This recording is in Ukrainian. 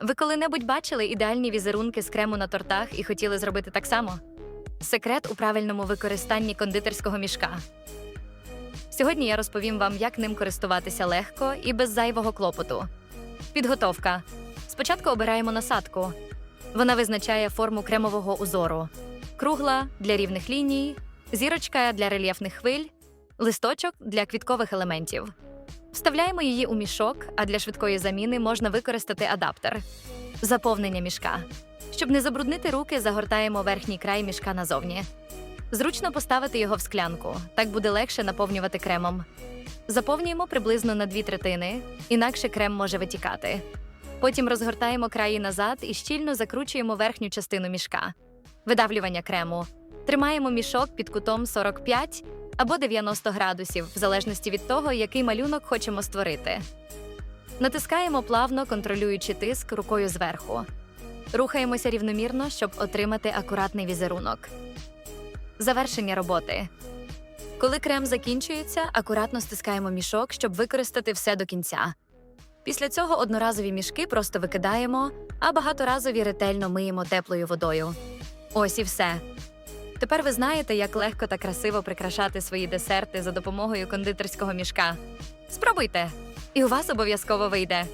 Ви коли-небудь бачили ідеальні візерунки з крему на тортах і хотіли зробити так само? Секрет у правильному використанні кондитерського мішка. Сьогодні я розповім вам, як ним користуватися легко і без зайвого клопоту. Підготовка. Спочатку обираємо насадку. Вона визначає форму кремового узору: кругла для рівних ліній, зірочка для рельєфних хвиль, листочок для квіткових елементів. Вставляємо її у мішок, а для швидкої заміни можна використати адаптер. Заповнення мішка. Щоб не забруднити руки, загортаємо верхній край мішка назовні. Зручно поставити його в склянку, так буде легше наповнювати кремом. Заповнюємо приблизно на дві третини, інакше крем може витікати. Потім розгортаємо краї назад і щільно закручуємо верхню частину мішка. Видавлювання крему. Тримаємо мішок під кутом 45 або 90 градусів, в залежності від того, який малюнок хочемо створити. Натискаємо плавно, контролюючи тиск рукою зверху. Рухаємося рівномірно, щоб отримати акуратний візерунок. Завершення роботи. Коли крем закінчується, акуратно стискаємо мішок, щоб використати все до кінця. Після цього одноразові мішки просто викидаємо, а багаторазові ретельно миємо теплою водою. Ось і все. Тепер ви знаєте, як легко та красиво прикрашати свої десерти за допомогою кондитерського мішка. Спробуйте, і у вас обов'язково вийде.